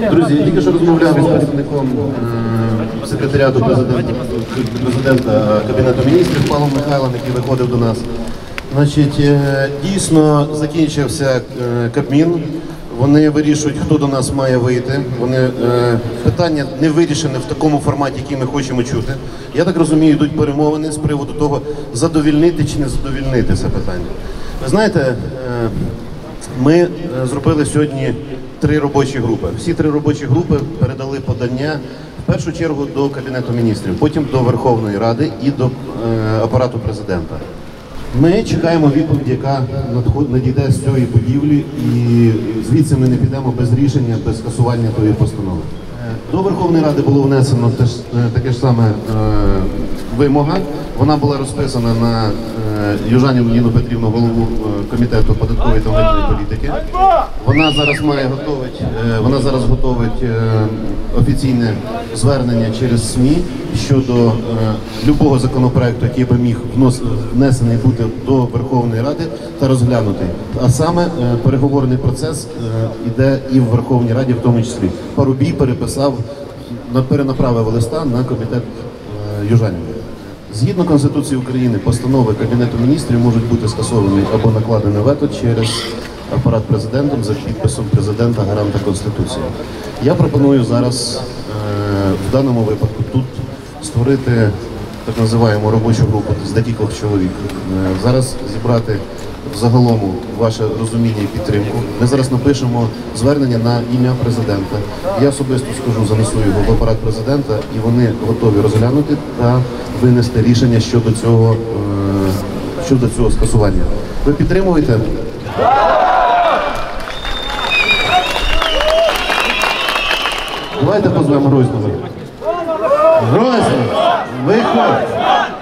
Друзі, я тільки що розмовляв із представником е, секретаріату президента, президента Кабінету міністрів Павлом Михайлом, який виходив до нас. Значить, е, дійсно закінчився е, Кабмін. Вони вирішують, хто до нас має вийти. Вони е, питання не вирішені в такому форматі, який ми хочемо чути. Я так розумію, йдуть перемовини з приводу того, задовільнити чи не задовільнити це питання. Ви знаєте, е, ми е, зробили сьогодні три робочі групи. Всі три робочі групи передали подання в першу чергу до Кабінету міністрів, потім до Верховної Ради і до е, апарату президента. Ми чекаємо відповідь, яка надійде з цієї будівлі, і звідси ми не підемо без рішення, без скасування тої постанови. До Верховної Ради було внесено теж е, таке ж саме е, вимога. Вона була розписана на е, Южанівну Ніну Петрівну, голову е, комітету податкової та митної політики. Вона зараз має готовить, е, вона зараз готовить е, офіційне звернення через СМІ щодо е, любого законопроекту, який би міг внесений бути до Верховної Ради та розглянутий. А саме е, переговорний процес е, іде і в Верховній Раді, в тому числі. Парубій переписав перенаправив листа на комітет е, Южанівки. Згідно Конституції України, постанови Кабінету міністрів можуть бути скасовані або накладені вето через апарат президентом за підписом президента гаранта Конституції. Я пропоную зараз е, в даному випадку тут створити так називаємо робочу групу з декількох чоловік. Е, зараз зібрати в загалому ваше розуміння і підтримку. Ми зараз напишемо звернення на ім'я президента. Я особисто скажу, занесу його в апарат президента, і вони готові розглянути та винести рішення щодо цього е, щодо цього скасування. Ви підтримуєте? Давайте позвемо Грознова. Грозний, виходь!